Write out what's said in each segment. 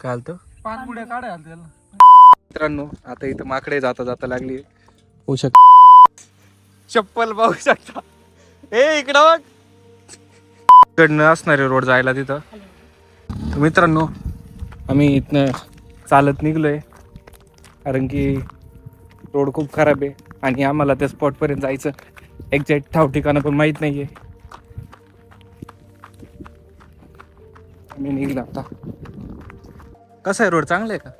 घालतो पानपुड्या काढायला त्याला मित्रांनो आता इथं माकडे जाता जाता लागली. होऊ शक चप्पल पाहू शकता. ए इकडं बघ. इकडनं असणारे रोड जायला तिथं. तर मित्रांनो आम्ही इथनं चालत निघलोय. कारण की रोड खूप खराब आहे आणि आम्हाला त्या स्पॉटपर्यंत जायचं एक्झॅक्ट ठाव ठिकाणं पण माहीत नाहीये. आम्ही निघलो आता. कसा आहे रोड? चांगला आहे का?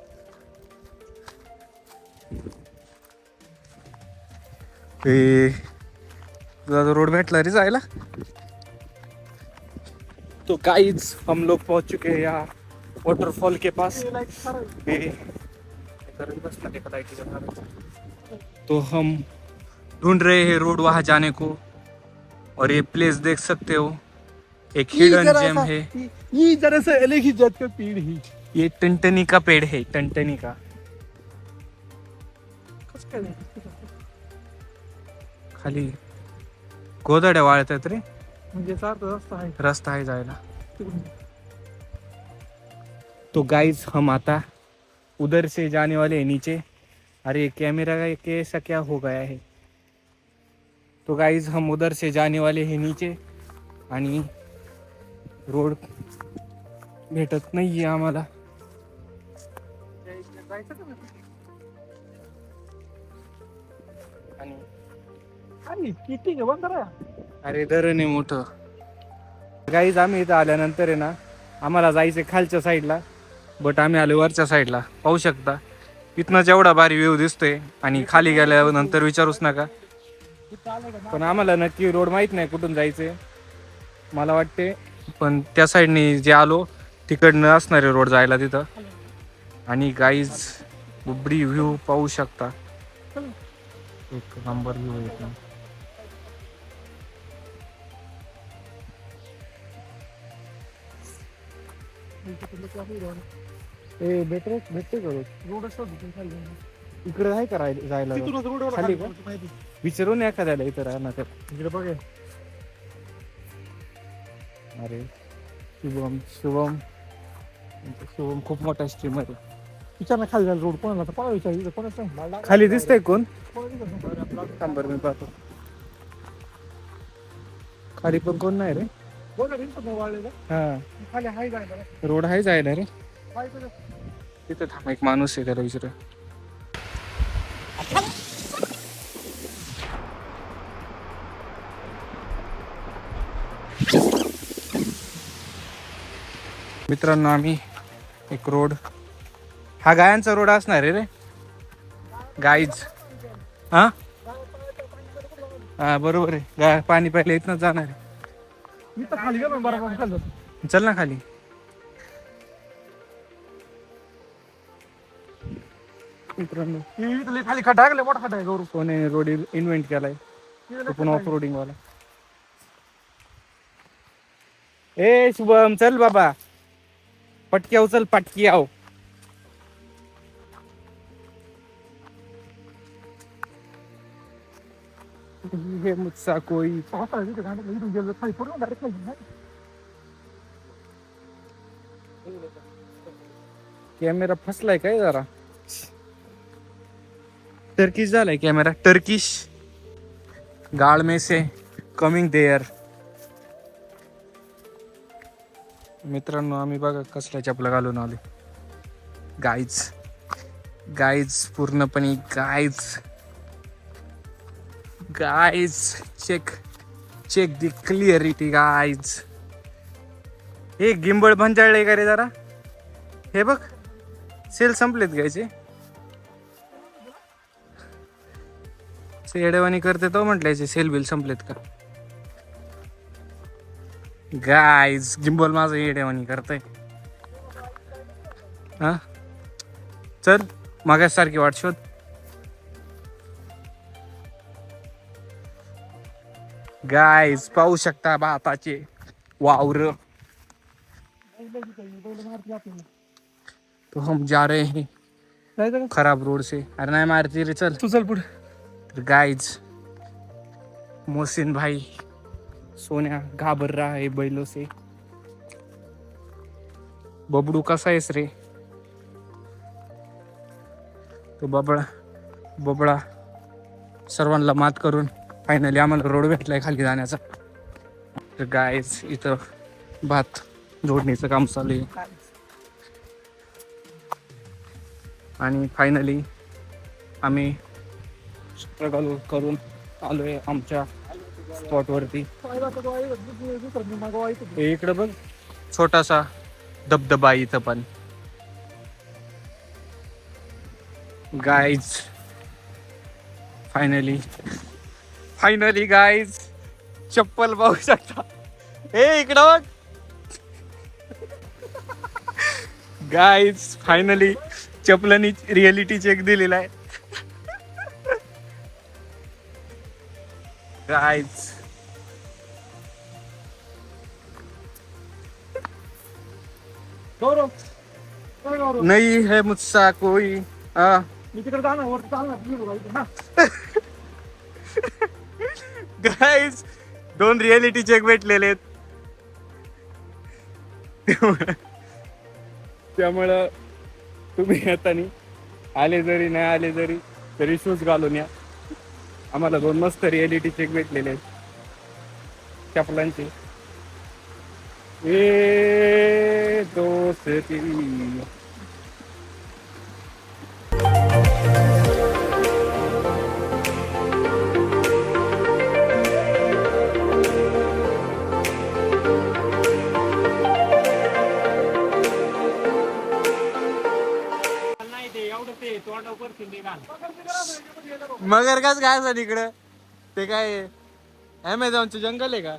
ए तुझा रोड भेटला रे जायला? तो गाइस हम लोग पहुंच चुके हैं यहाँ वाटरफॉल के पास। तो हम ढूंढ रहे हैं रोड वहां जाने को. और ये प्लेस देख सकते हो. एक हिडन जेम है. ही जरा सा अलग ही जात का पीड़ ही. ये टनटनी का पेड़ है टनटनी का खाली गोदड्या वाळत आहेत रे. म्हणजे रस्ता आहे. रास्ता है जाएगा तो गाइस हम आता उधर से जाने वाले हैं नीचे. अरे कैमरा का कैसा क्या हो गया है? तो गाइस हम उधर से जाने वाले हैं नीचे. आणि रोड भेटत नाहीये आम्हाला. जायचं का नाही? आणि? आणि किती बंद करा अरे धरण आहे मोठं. गाईज आम्ही इथं आल्यानंतर आहे ना आम्हाला जायचं खालच्या साईडला बट आम्ही आलो वरच्या साईडला. पाहू शकता. इथनं जेवढा भारी व्ह्यू दिसतोय आणि खाली गेल्यानंतर विचारूच नका. पण आम्हाला नक्की रोड माहीत नाही कुठून जायचे मला वाटते पण त्या साईडनी जे आलो तिकडनं असणारे रोड जायला तिथं. आणि गाईज बुबडी व्ह्यू पाहू शकता. एक नंबर व्ह्यू येत ना ए भेटरे भेटते का रोड इकडे आहे का राहिलं- जायला रोडवर खाली का? विचारून एखाद्याला इथं राहणार तर. इकडे बघा अरे शुभम शुभम. शुभम खूप मोठा स्ट्रीमर आहे. विचार ना खाली जायला रोड. कोणाला तर विचार कोणाच नाही. मला खाली दिसतंय कोण? कोणाला मी पाहतो. खाली पण कोण नाही रे? नाही वाळलेलं. हा. खाली हाय जायला. रोड आहे जायला रे. हाय. तिथं थांब एक माणूस आहे त्याला विचार. मित्रांनो आम्ही एक रोड हा गायांचा रोड असणार आहे रे. गाईज. हा? हा बरोबर आहे. गाय पाणी प्यायला इथनं जाणार आहे. चल ना खाली. मित्रांनो खाली खड्डा आहे मोठा खड्डा आहे गौरव. कोणी रोड इन्व्हेंट केलाय. पण ऑफ रोडिंग वाला. ए शुभम चल बाबा. पटकी आव चल पटकी आव हे मुझसा कोई. कॅमेरा फसलाय काय जरा? टर्किश झालाय कॅमेरा. टर्किश. गाळ मेसे कमिंग देअर. मित्रांनो आम्ही बघा कसल्या चपला घालून आले गाईज. गाईज पूर्णपणे guys. Guys. Check check the clarity guys. हे गिंबळ भंजाळले का रे जरा? हे बघ. सेल संपलेत घ्यायचे सेडवानी करते तो म्हटल्याचे सेल बिल संपलेत का? गाईज गिंबल माझं येडेवानी करतय. हा? चल मागासारखी वाट शोध. गाईज पाहू शकता भाताचे वावर. तो हम जा रहे हैं? खराब रोड से. अरे नाही मारती रे चल. तू चल पुढे. तर गाइज मोहसिन भाई सोन्या घाबर रहा है बैलों से. बबडू कसा आहेस रे? तो बबळा बबळा सर्वांना मात करून. फायनली आम्हाला रोड भेटलाय खाली जाण्याचा. तर गायच इथं भात जोडणीचं काम चालू आहे. आणि फायनली आम्ही स्ट्रगल करून आलोय आमच्या स्पॉटवरती इकडं बघ. छोटासा धबधबा आहे इथं पण. गाईज फायनली फायनली गाईज चप्पल पाहू शकता. हे इकडं गाईज फायनली चपलानी रिअलिटी चेक दिलेला आहे. गाईज नहीं है मुझसा कोई. आ मी तिकडे जाणार वरती हा. गाईज दोन रिअलिटी चेक भेटलेले आहेत त्यामुळं- त्यामुळं तुम्ही येतानी आले जरी नाही आले जरी तरी शूज घालून या. आम्हाला दोन मस्त रिअलिटी चेक भेटलेले आहेत. चपलांचे. ए दोस्ती. मगर कस काय असं इकडं ते काय अमेझॉनचं जंगल आहे का?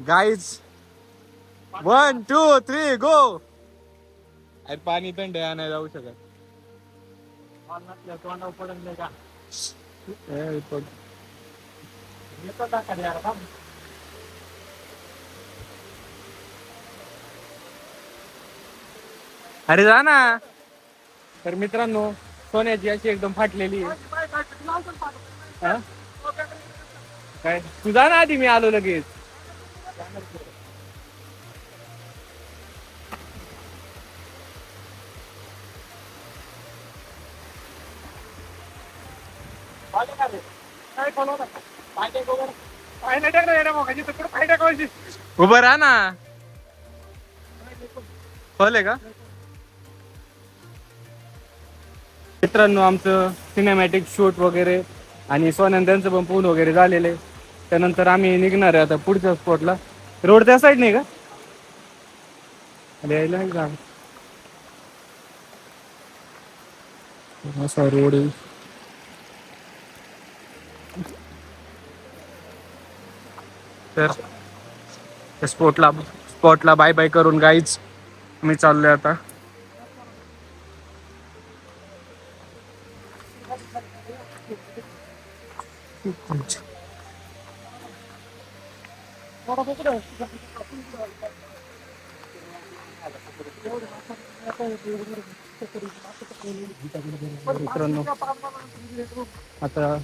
Guys one two three go अरे पाणी थंड आहे नाही जाऊ शकत तोंडावर पडत नाही का ए, पण येतो का खाली यार, थांब. अरे जा ना. तर मित्रांनो सोन्याची अशी एकदम फाटलेली आहे. हा? काय? तू जा ना आधी मी आलो लगेच? उभं राहा ना. खोले का? मित्रांनो आमचं सिनेमॅटिक शूट वगैरे आणि सोनंद्यांचं पण पूल वगैरे झालेलं आहे. त्यानंतर आम्ही निघणार आहे आता पुढच्या स्पॉटला रोड त्या साईड नाही का? अरे यायला नाही का? असा रोड आहे. तर स्पॉटला स्पॉटला बाय बाय करून गाईच मी चाललोय आता. मित्रांनो आता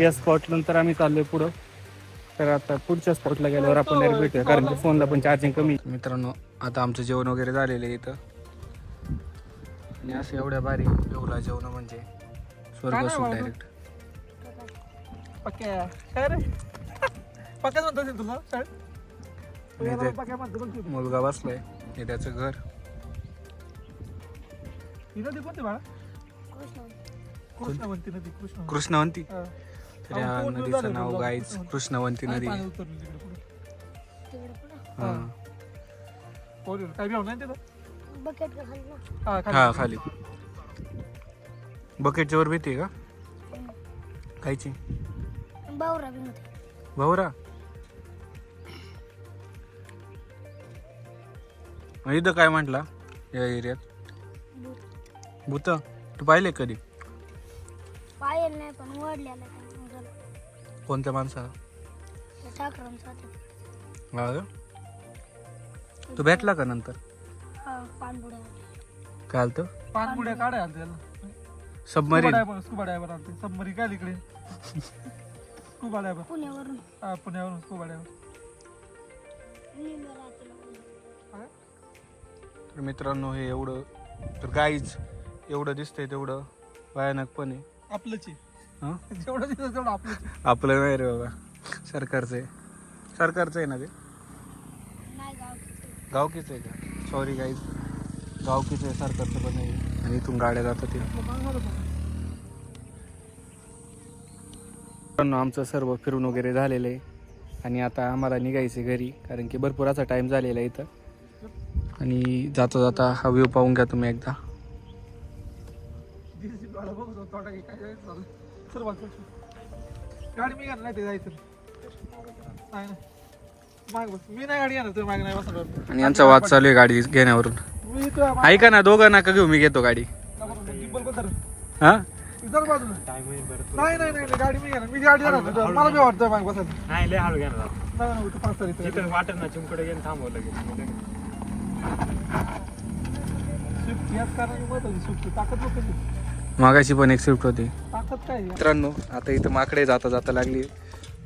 या स्पॉट नंतर आम्ही चाललोय पुढं. तर आता पुढच्या स्पॉटला गेल्यावर आपण डायरेक्ट भेटूया कारण की फोनला पण चार्जिंग कमी मित्रांनो आता आमचं जेवण वगैरे झालेलं आहे इथं. आणि असं एवढ्या भारी जेवला जेवण म्हणजे स्वर्ग डायरेक्ट पक्या. काय रे? पक्याच म्हणत असेल तुला चल. तू नाही याला ते- पक्या म्हणतो बघ तू. मुलगा बसलाय हे त्याचं घर. कोणती बाळा? कृष्णवंती नदी कृष्ण कृष्णवंती? हा. तर या अहो, नदीचं नाव पूर्ण. गाईच कृष्णवंती नदी. पाणी उतरलं तिकडे पुढे. हा. पोरीवर काय नाही तिथं? बकेट का खाली ना. हा हा खाली. खाली बकेटच्या वर भीती आहे का? कायची बावरा बी मध्ये. भाऊरा मग इथं काय म्हटला या एरियात? भूत. तू पाहिले कधी? पायल नाही पण वडल्याला काय मग झालं कोणत्या माणसाला? त्या ठाकरांचा ते. हा का? तू भेटला का नंतर? हा, काय आलतं? पानपुड्या काढाय आलं त्याला सबमरीन स्कुबा डायव्हर आलते. सबमरी काय इकडे स्कुबा डायव्हर पुण्यावरून. हा पुण्यावरून निम्या रात्रीला तर मित्रांनो हे एवढं तर गाईज एवढं दिसतंय तेवढं भयानक पण आहे आपलंच आहे. हं? जेवढं दिसतं तेवढं आपलंच आहे. आपलं नाही रे बाबा. सरकारचं आहे. सरकारचं आहे ना ते? गावकीच आहे. का? सॉरी गाईज गावकीच आहे सरकारचं पण नाही आणि इथून गाड्या जातात ते आपलं. मित्रांनो आमचं सर्व फिरून वगैरे झालेलं आहे. आणि आता आम्हाला निघायचं आहे घरी कारण की भरपूर असा टाईम झालेला आहे इथं. आणि जाता जाता हा व्ह्यू पाहून घ्या तुम्ही एकदा. गाडी मी नाही ते जायचं. मी नाही गाडी घेणार मागे नाही बसणार. आणि यांचा वाद चालू आहे गाडी घेण्यावरून. ऐका ना दोघं नका घेऊ? मी घेतो गाडी. नको, जर बाजूला. नाही नाही नाही गाडी मी घेणार. मी गाडी घेणार नाही. मला बी वाटतं माग बसायला. नाही लय हळू घेणार नाही नाही तू पाच तारीख वाटत ना चिमकडे गेलं थांबवलं लगेच. स्विफ्ट याच कारणाने महत्वाची स्विफ्ट ताकद होते मागाशी पण एक स्विफ्ट होती. ताकद काय आहे? मित्रांनो आता इथं माकडे जाता जाता लागली.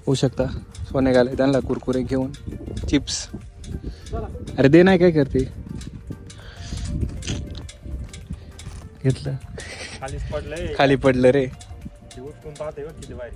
होऊ शकता. सोने घाले त्यांना कुरकुरे घेऊन. चिप्स. चला अरे दे नाही काय करते? घेतलं. खालीच पडलंय. खाली पडलं रे. ते उठून पाहते बघ किती बाहेर